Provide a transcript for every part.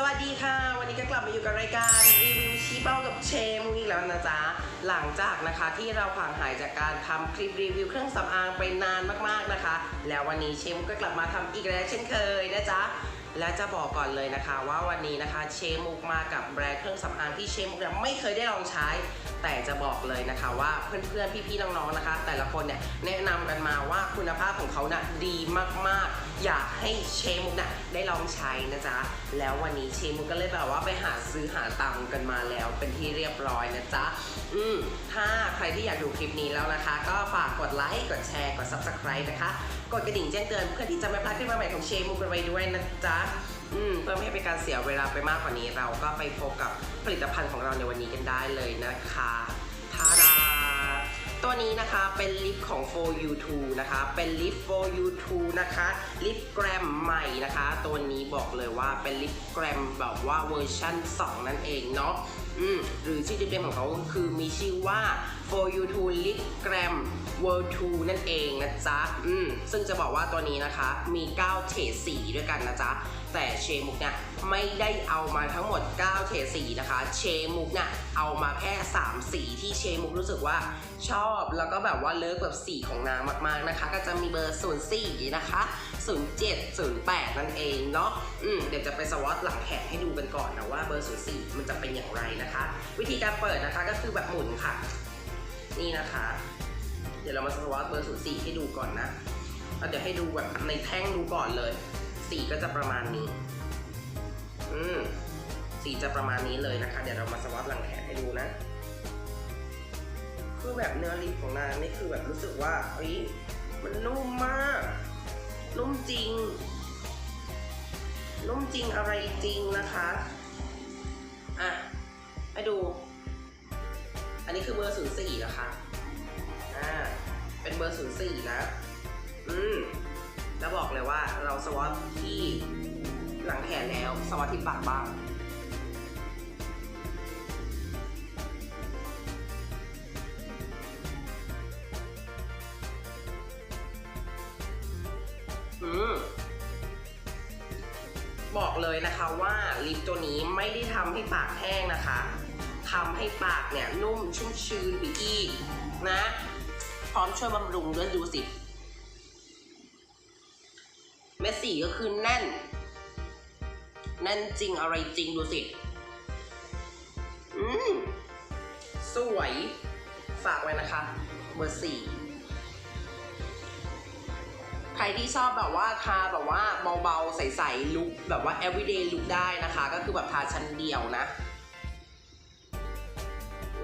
สวัสดีค่ะ วันนี้ก็กลับมาอยู่กับรายการรีวิวชี้เป้ากับเชมอีกแล้วนะจ๊ะ หลังจากนะคะที่เราห่างหายจากการทำคลิปรีวิวเครื่องสำอางไปนานมากๆนะคะ แล้ววันนี้เชมก็กลับมาทำอีกแล้วเช่นเคยนะจ๊ะและจะบอกก่อนเลยนะคะว่าวันนี้นะคะเชมุกมากับแบรนด์เครื่องสำอางที่เชมุกยังไม่เคยได้ลองใช้ แต่จะบอกเลยนะคะว่าเพื่อนๆพี่ๆน้องๆนะคะ แต่ละคนเนี่ยแนะนำกันมาว่าคุณภาพของเขาน่ะดีมากๆ อยากให้เชมุกน่ะได้ลองใช้นะจ๊ะ แล้ววันนี้เชมุกก็เลยแบบว่าไปหาซื้อหาตังกันมาแล้วเป็นที่เรียบร้อยนะจ๊ะ อืมถ้าใครที่อยากดูคลิปนี้แล้วนะคะ ก็ฝากกดไลค์ กดแชร์ กด subscribe นะคะ กดกระดิ่งแจ้งเตือนเพื่อที่จะไม่พลาดคลิปใหม่ของเชมุกกันไว้ด้วยนะจ๊ะอืมเพื่อไม่ให้เป็นการเสียเวลาไปมากกว่านี้เราก็ไปพบกับผลิตภัณฑ์ของเราในวันนี้กันได้เลยนะคะ นี้นะคะเป็นลิปของ for you 2นะคะ เป็นลิป for you 2นะคะลิปแกรมใหม่นะคะ ตัวนี้บอกเลยว่าเป็นลิปแกรมแบบว่าเวอร์ชั่น 2 นั่นเองเนาะอืมหรือชื่อเต็มๆของเขาคือมีชื่อว่า for you 2 lip gram world 2 นั่นเองนะจ๊ะ อืม ซึ่งจะบอกว่าตัวนี้นะคะ มี 9 เฉดสีด้วยกันนะจ๊ะ แต่เชมุกเนี่ยไม่ได้เอามาทั้งหมด 9 เฉดสีนะคะ เชมุกเนี่ยเอามาแค่ 3 สีที่เชมุกรู้สึกว่าชอบ แล้วก็แบบว่าเลิกแบบสีของนางมากๆนะคะ ก็จะมีเบอร์ 04 นะคะ 07 08 นั่นเองเนาะ อืม เดี๋ยวจะไปสวอตหลังแขนให้ดูกันก่อนนะว่าเบอร์ 04 มันจะเป็นอย่างไรนะคะ วิธีการเปิดนะคะก็คือแบบหมุนค่ะ นี่นะคะ เดี๋ยวเรามาสวอตเบอร์04ให้ดูก่อนนะแล้วเดี๋ยวให้ดูแบบในแท่งดูก่อนเลย สีก็จะประมาณนี้ อืมสีจะประมาณนี้เลยนะคะ เดี๋ยวเรามาสวอตหลังแขนให้ดูนะ คือแบบเนื้อลิปของนางนี่คือแบบรู้สึกว่าเฮ้ยมันนุ่มมาก นุ่มจริง นุ่มจริงอะไรจริงนะคะ อะ ให้ดู นี้คือเบอร์04นะคะ อ่า เป็นเบอร์04นะ อืม แล้วบอกเลยว่าเราสวอตที่หลังแขนแล้ว สวอตที่ปากบ้างอืมบอกเลยนะคะว่าลิปตัวนี้ไม่ได้ทำให้ปากแห้งนะคะ ทำให้ปากเนี่ยนุ่มชุ่มชื้นไปอีกนะ พร้อมช่วยบำรุงด้วยดูสิเม็ดสีก็คือแน่น แน่นจริงอะไรจริงดูสิ อืม สวย ฝากไว้นะคะ เบอร์สี่ใครที่ชอบแบบว่าทาแบบว่าเบาๆ ใสๆลุคแบบว่า everyday look ได้นะคะ ก็คือแบบทาชั้นเดียวนะ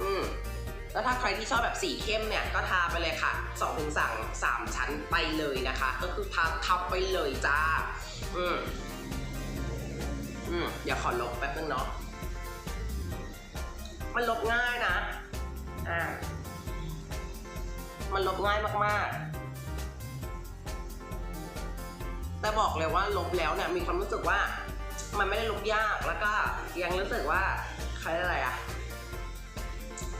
อืมแล้วถ้าใครที่ชอบแบบสีเข้มเนี่ยก็ทาไปเลยค่ะ2-3ถึง3 3ชั้นไปเลยนะคะ ก็คือทาทับไปเลยจ้า อืมอืมเดี๋ยวขอลบแป๊บนึงเนาะมันลบง่ายนะ อ่า มันลบง่ายมากๆ แต่บอกเลยว่าลบแล้วเนี่ยมีความรู้สึกว่า มันไม่ได้ลบยากแล้วก็ยังรู้สึกว่าใครอะไรอะ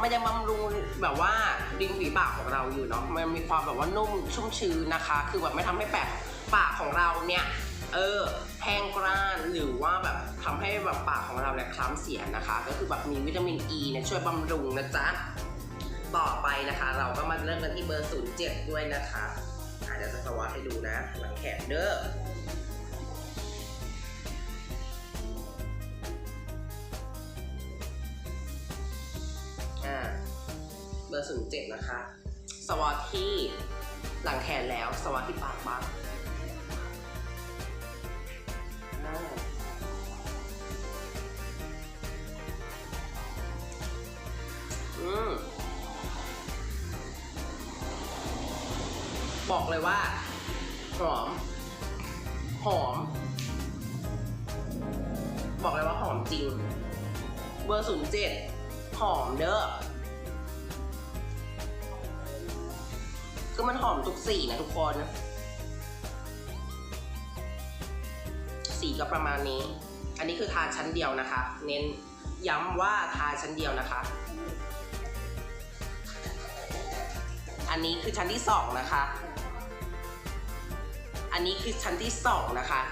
มันยังบำรุงแบบว่าริมฝีปากของเราอยู่เนาะมันมีความแบบว่านุ่มชุ่มชื้นนะคะ คือแบบไม่ทำให้แปะปากของเราเนี่ยเออแห้งกร้านหรือว่าแบบทำให้แบบปากของเราเนี่ยคล้ำเสียนะคะ ก็คือแบบมีวิตามินอีเนี่ยช่วยบำรุงนะจ๊ะต่อไปนะคะ เราก็มาเริ่มกันที่เบอร์ 07 ด้วยนะคะอะเดี๋ยวจะสวอตให้ดูนะหลังแขนเด้อ เบอร์07นะคะ สวอตที่หลังแขนแล้ว สวอตที่ปากบ้างอืมบอกเลยว่า หอม หอม บอกเลยว่าหอมจริง เบอร์ศูนย์เจ็ดหอมเด้อ คือมันหอมทุกสีนะทุกคน สีก็ประมาณนี้ อันนี้คือทาชั้นเดียวนะคะ เน้นย้ำว่าทาชั้นเดียวนะคะ อันนี้คือชั้นที่สองนะคะ อันนี้คือชั้นที่สองนะคะ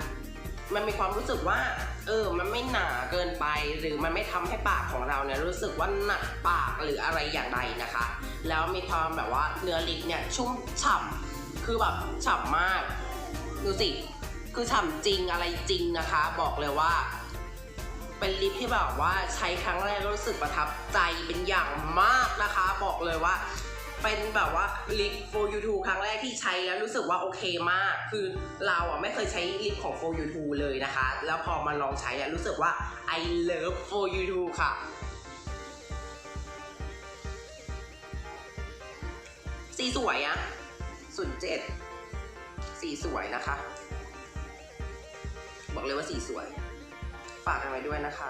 มันมีความรู้สึกว่า เออ มันไม่หนาเกินไป หรือมันไม่ทำให้ปากของเราเนี่ยรู้สึกว่าหนักปากหรืออะไรอย่างใดนะคะ แล้วมีความแบบว่าเนื้อลิปเนี่ยชุ่มฉ่ำคือแบบฉ่ำมาก ดูสิ คือฉ่ำจริงอะไรจริงนะคะ บอกเลยว่า เป็นลิปที่แบบว่าใช้ครั้งแรกรู้สึกประทับใจเป็นอย่างมากนะคะ บอกเลยว่า เป็นแบบว่าลิป for you t o ครั้งแรกที่ใช้แล้วรู้สึกว่าโอเคมาก คือเราอะไม่เคยใช้ลิปของ for you t o เลยนะคะ แล้วพอมาลองใช้อะรู้สึกว่า I love for you t o ค่ะ สีสวยอะศูนย์เจ็ดสีสวยนะคะ บอกเลยว่าสีสวย ฝากกันไว้ด้วยนะคะ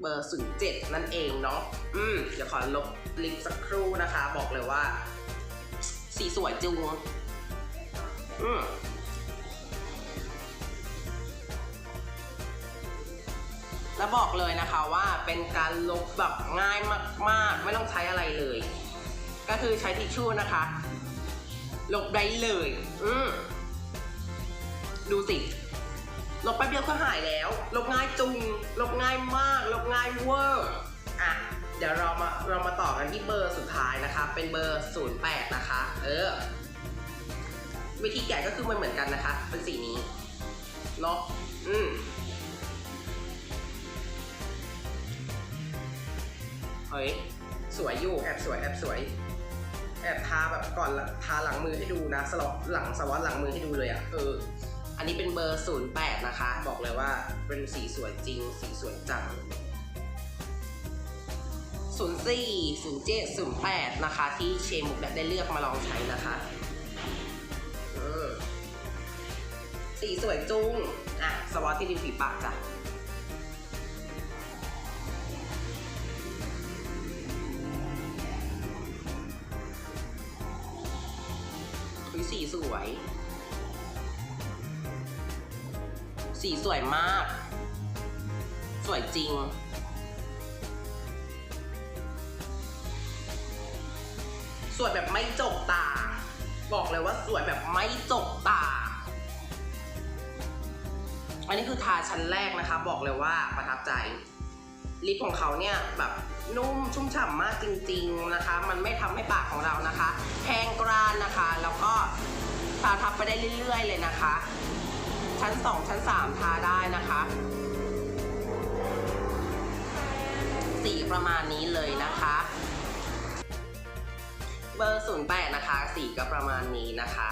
เบอร์ศูนย์เจ็ดนั่นเองเนาะอืมเดี๋ยวขอลบลิงก์สักครู่นะคะ บอกเลยว่า สีสวยจุงอืมแล้วบอกเลยนะคะว่าเป็นการลบแบบง่ายมาก ๆ ไม่ต้องใช้อะไรเลย ก็คือใช้ทิชชู่นะคะ ลบได้เลย อืมดูสิ ลบแป๊บเดียวก็หายแล้ว ลบง่ายจุง ลบง่ายมาก ลบง่ายเวอร์ อะ เดี๋ยวเรามาเรามาต่อกันที่เบอร์สุดท้ายนะคะ เป็นเบอร์ 08 นะคะ เออ วิธีแกะก็คือมันเหมือนกันนะคะ เป็นสีนี้เนาะอืมเฮ้ย สวยอยู่แอบสวยแอบสวย แอบทาแบบก่อนทาหลังมือให้ดูนะสลบหลังสวัสดหลังมือให้ดูเลยอะ่ะเอออันนี้เป็นเบอร์ 08 นะคะ บอกเลยว่าเป็นสีสวยจริง สีสวยจัง 04 07 08 นะคะ ที่เชมุกได้เลือกมาลองใช้นะคะออสีสวยจุ้งอะ สวอตที่ริมฝีปากจ้ะ สวย สีสวยมาก สวยจริง สวยแบบไม่จกตา บอกเลยว่าสวยแบบไม่จกตา อันนี้คือทาชั้นแรกนะคะ บอกเลยว่าประทับใจ ลิปของเขาเนี่ยแบบนุ่มชุ่มฉ่ำมากจริง ๆนะคะ มันไม่ทำให้ปากของเรานะคะ แห้งกร้านนะคะ แล้วก็ทาทับไปได้เรื่อย ๆ เลยนะคะ ชั้น 2 ชั้น 3 ทาได้นะคะสีประมาณนี้เลยนะคะ เบอร์08นะคะ สีก็ประมาณนี้นะคะ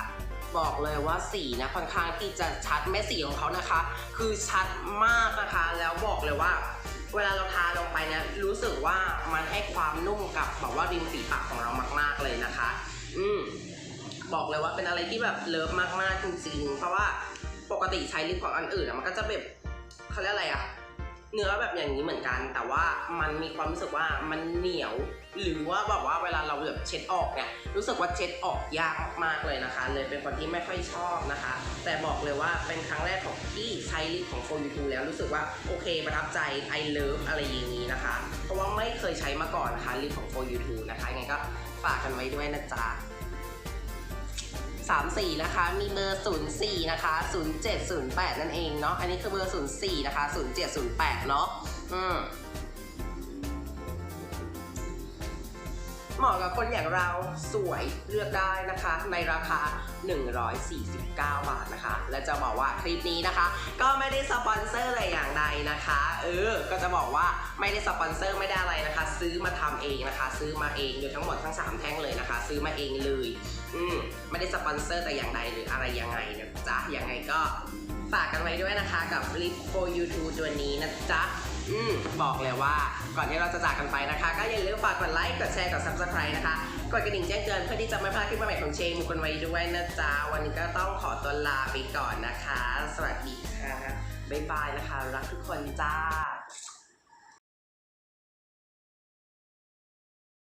บอกเลยว่าสีนะค่อนข้างที่จะชัดแม่สีของเขานะคะ คือชัดมากนะคะ แล้วบอกเลยว่า เวลาเราทาลงไปเนี่ยรู้สึกว่ามันให้ความนุ่มกับแบบว่าริมฝีปากของเรามาก ๆเลยนะคะ อืมบอกเลยว่าเป็นอะไรที่แบบเลิฟมากๆจริงๆ เพราะว่าปกติใช้ลิปของอันอื่นอะมันก็จะแบบเขาเรียกอะไรอะเนื้อแบบอย่างนี้เหมือนกัน แต่ว่ามันมีความรู้สึกว่ามันเหนียว หรือว่าแบบว่าเวลาเราแบบเช็ดออกเนี่ยรู้สึกว่าเช็ดออกยากมากเลยนะคะ เลยเป็นคนที่ไม่ค่อยชอบนะคะ แต่บอกเลยว่าเป็นครั้งแรกของที่ใช้ลิปของ For You Two แล้วรู้สึกว่าโอเคประทับใจ I love อะไรอย่างนี้นะคะ เพราะว่าไม่เคยใช้มาก่อนนะคะลิปของ For You Two นะคะยังไงก็ฝากกันไว้ด้วยนะจ๊ะ34 นะคะ มีเบอร์ 04 นะคะ 0708 นั่นเองเนาะ อันนี้คือเบอร์ 04 นะคะ 0708 เนาะ อืม เหมาะกับคนอย่างเราสวยเลือกได้นะคะ ในราคา 149 บาทนะคะ และจะบอกว่าคลิปนี้นะคะ ก็ไม่ได้สปอนเซอร์อะไรอย่างใดนะคะ เออ ก็จะบอกว่าไม่ได้สปอนเซอร์ไม่ได้อะไรนะคะ ซื้อมาทำเองนะคะ ซื้อมาเองโดยทั้งหมดทั้ง 3 แท่งเลยนะคะ ซื้อมาเองเลย อืมไม่ได้สปอนเซอร์แต่อย่างใดหรืออะไรยังไงนะจ๊ะยังไงก็ฝากกันไว้ด้วยนะคะกับ Lip for You Two ตัวนี้นะจ๊ะ อืมบอกเลยว่าก่อนที่เราจะจากกันไปนะคะ ก็อย่าลืมฝากกดไลค์ กดแชร์ กด subscribe นะคะ กดกระดิ่งแจ้งเตือนเพื่อที่จะไม่พลาดคลิปใหม่ๆของเชมุกนไว้ด้วยนะจ๊ะ วันนี้ก็ต้องขอตัวลาไปก่อนนะคะ สวัสดีค่ะ บ๊ายบายนะคะ รักทุกคนจ้า